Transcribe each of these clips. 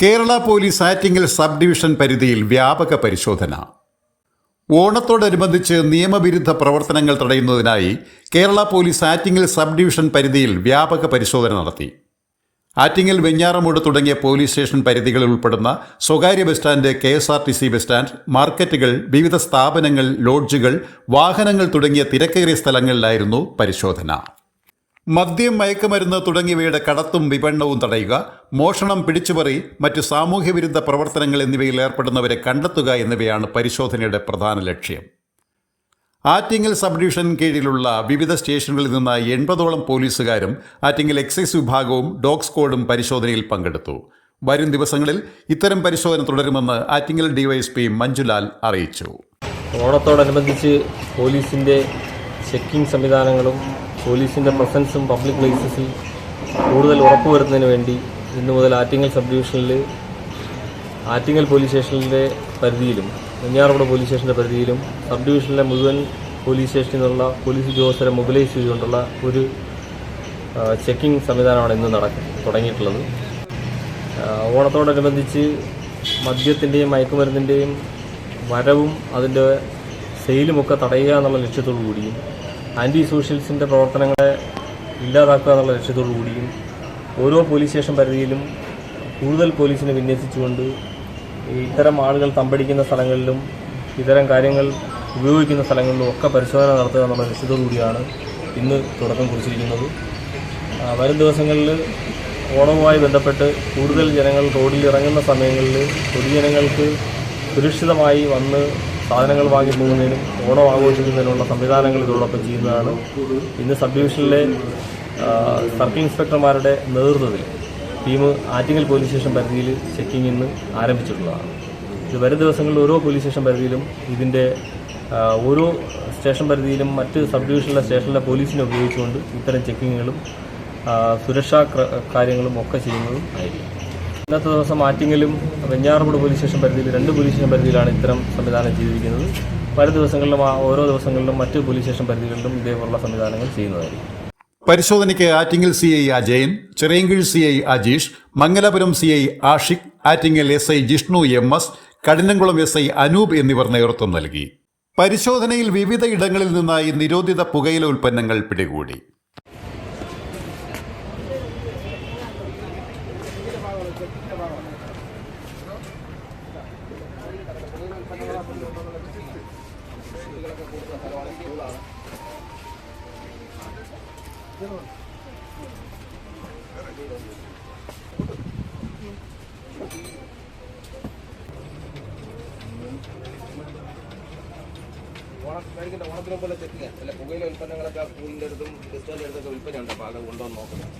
Kerala police Attingal sub division പരിധിയിൽ വ്യാപക പരിശോധന. ഓണത്തോടനുബന്ധിച്ച് നിയമവിരുദ്ധ പ്രവർത്തനങ്ങൾ തടയുന്നതിനായി Kerala police Attingal sub division പരിധിയിൽ വ്യാപക പരിശോധന നടത്തി. ആറ്റിങ്ങൽ വെഞ്ഞാറമൂട് തുടങ്ങിയ പോലീസ് സ്റ്റേഷൻ പരിധികളിൽ ഉൾപ്പെടുന്ന സ്വകാര്യ bus stand K S R T C bus stand മാർക്കറ്റുകൾ വിവിധ സ്ഥാപനങ്ങൾ ലോഡ്ജുകൾ വാഹനങ്ങൾ തുടങ്ങിയ തിരക്കേറിയ സ്ഥലങ്ങളിലായിരുന്നു പരിശോധന. മദ്യം മയക്കുമരുന്ന് തുടങ്ങിയവയുടെ കടത്തും വിപണനവും തടയുക മോഷണം പിടിച്ചുപറി മറ്റു സാമൂഹ്യവിരുദ്ധ പ്രവർത്തനങ്ങൾ എന്നിവയിൽ ഏർപ്പെടുന്നവരെ കണ്ടെത്തുക എന്നിവയാണ് പരിശോധനയുടെ പ്രധാന ലക്ഷ്യം. ആറ്റിങ്ങൽ സബ് ഡിവിഷൻ കീഴിലുള്ള വിവിധ സ്റ്റേഷനുകളിൽ നിന്ന് എൺപതോളം പോലീസുകാരും ആറ്റിങ്ങൽ എക്സൈസ് വിഭാഗവും ഡോഗ് സ്ക്വാഡും പരിശോധനയിൽ പങ്കെടുത്തു. വരും ദിവസങ്ങളിൽ ഇത്തരം പരിശോധന തുടരുമെന്ന് ആറ്റിങ്ങൽ ഡിവൈഎസ്പി മഞ്ജുലാൽ അറിയിച്ചു. ഓണത്തോടനുബന്ധിച്ച് പോലീസിന്റെ ചെക്കിംഗ് സംവിധാനങ്ങളും പോലീസിന്റെ പ്രസൻസും പബ്ലിക് പ്ലേസസിൽ കൂടുതൽ ഉറപ്പുവരുത്തുന്നതിന് വേണ്ടി ഇന്നു മുതൽ ആറ്റിങ്ങൽ സബ് ഡിവിഷനിൽ ആറ്റിങ്ങൽ പോലീസ് സ്റ്റേഷനിലെ പരിധിയിലും വെഞ്ഞാറമൂട് പോലീസ് സ്റ്റേഷന്റെ പരിധിയിലും സബ് ഡിവിഷനിലെ മുഴുവൻ പോലീസ് സ്റ്റേഷനിൽ നിന്നുള്ള പോലീസ് ഉദ്യോഗസ്ഥരെ മൊബിലൈസ് ചെയ്തുകൊണ്ടുള്ള ഒരു ചെക്കിംഗ് സംവിധാനമാണ് ഇന്ന് നടക്ക തുടങ്ങിയിട്ടുള്ളത്. ഓണത്തോടനുബന്ധിച്ച് മദ്യത്തിന്റെയും മയക്കുമരുന്നിന്റെയും വരവും അതിന്റെ സെയിലുമൊക്കെ തടയുക എന്നുള്ള ലക്ഷ്യത്തോടു കൂടിയും ആന്റി സോഷ്യൽസിന്റെ പ്രവർത്തനങ്ങളെ ഇല്ലാതാക്കുക എന്നുള്ള ലക്ഷ്യത്തോടു കൂടിയും ഓരോ പോലീസ് സ്റ്റേഷൻ പരിധിയിലും കൂടുതൽ പോലീസിനെ വിന്യസിച്ചുകൊണ്ട് ഇത്തരം ആളുകൾ തമ്പടിക്കുന്ന സ്ഥലങ്ങളിലും ഇത്തരം കാര്യങ്ങൾ ഉപയോഗിക്കുന്ന സ്ഥലങ്ങളിലും ഒക്കെ പരിശോധന നടത്തുക എന്നുള്ള ലക്ഷ്യത്തോടു കൂടിയാണ് ഇന്ന് തുടക്കം കുറിച്ചിരിക്കുന്നത്. വരും ദിവസങ്ങളിൽ ഓണവുമായി ബന്ധപ്പെട്ട് കൂടുതൽ ജനങ്ങൾ റോഡിൽ ഇറങ്ങുന്ന സമയങ്ങളിൽ പൊതുജനങ്ങൾക്ക് സുരക്ഷിതമായി വന്ന് സാധനങ്ങൾ വാങ്ങി പോകുന്നതിനും ഓണം ആഘോഷിക്കുന്നതിനുള്ള സംവിധാനങ്ങൾ ഇതോടൊപ്പം ചെയ്യുന്നതാണ്. ഇന്ന് സബ് ഡിവിഷനിലെ സർക്കിൾ ഇൻസ്പെക്ടർമാരുടെ നേതൃത്വത്തിൽ ടീം ആറ്റിങ്ങൽ പോലീസ് സ്റ്റേഷൻ പരിധിയിൽ ചെക്കിംഗ് ഇന്ന് ആരംഭിച്ചിട്ടുള്ളതാണ്. ഇത് വരും ദിവസങ്ങളിൽ ഓരോ പോലീസ് സ്റ്റേഷൻ പരിധിയിലും ഇതിന്റെ ഓരോ സ്റ്റേഷൻ പരിധിയിലും മറ്റ് സബ് ഡിവിഷനിലെ സ്റ്റേഷനിലെ പോലീസിനെ ഉപയോഗിച്ചുകൊണ്ട് ഇത്തരം ചെക്കിങ്ങുകളും സുരക്ഷാ കാര്യങ്ങളും ഒക്കെ ചെയ്യുന്നതും ആയിരിക്കും. ഇന്നത്തെ ദിവസം ആറ്റിങ്ങലും വെഞ്ഞാറുപുഴ പോലീസ് സ്റ്റേഷൻ പരിധിയിൽ രണ്ട് പോലീസ് സ്റ്റേഷൻ പരിധിയിലാണ് ഇത്തരം സംവിധാനം ചെയ്തിരിക്കുന്നത്. പല ദിവസങ്ങളിലും ഓരോ ദിവസങ്ങളിലും മറ്റ് പോലീസ് സ്റ്റേഷൻ പരിധികളിലും ഇതേപോലുള്ള സംവിധാനങ്ങൾ ചെയ്യുന്നതായിരിക്കും. പരിശോധനയ്ക്ക് Attingal C I Ajayan Chirayinkeezhu C I Ajeesh Mangalapuram C I Ashiq Attingal S I Jishnu M S Kadinamkulam S I Anoop എന്നിവർ നേതൃത്വം നൽകി. പരിശോധനയിൽ വിവിധ ഇടങ്ങളിൽ നിന്നായി നിരോധിത പുകയില ഉൽപ്പന്നങ്ങൾ പിടികൂടി. ഓണത്തിന് ഓണത്തിന് പോലെ ചെക്കിങ് അല്ല പുകയിലെ ഉൽപ്പന്നങ്ങളൊക്കെ സ്കൂളിന്റെ അടുത്തും ഡിസ്റ്റോന്റെ അടുത്തൊക്കെ വിൽപ്പനയുണ്ട് അപ്പോൾ അത് കൊണ്ടുവന്ന് നോക്കണം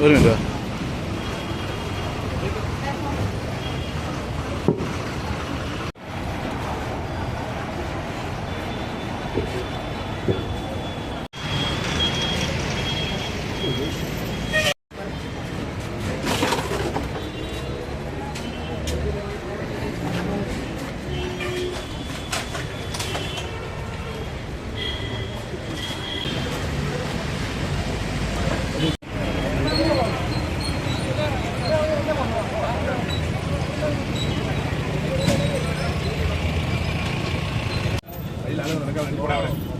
Görmüyor daha.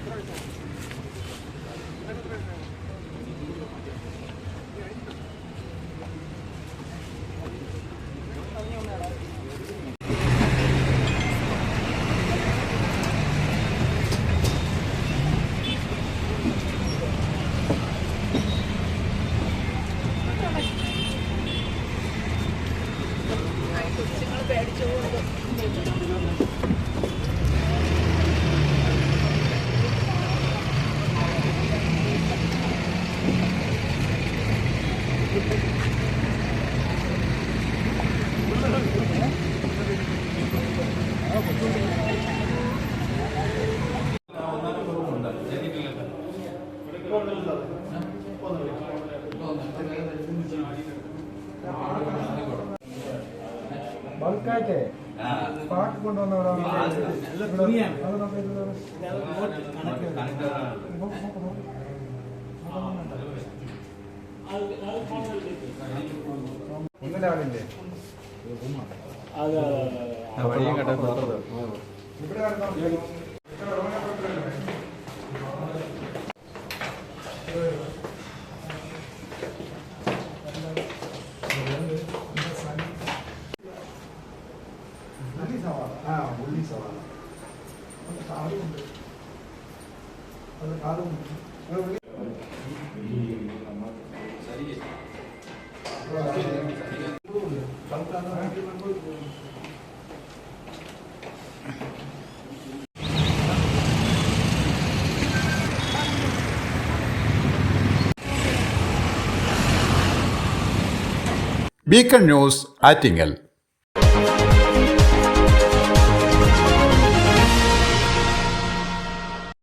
atrás não. Pega atrás mesmo. பல்காயிட்டு பாட்டு கொண்டு வந்தவரா അത് കാറുമുണ്ട് അത് ഉള്ളി ബീക്കൺ ന്യൂസ് ആറ്റിങ്ങൽ.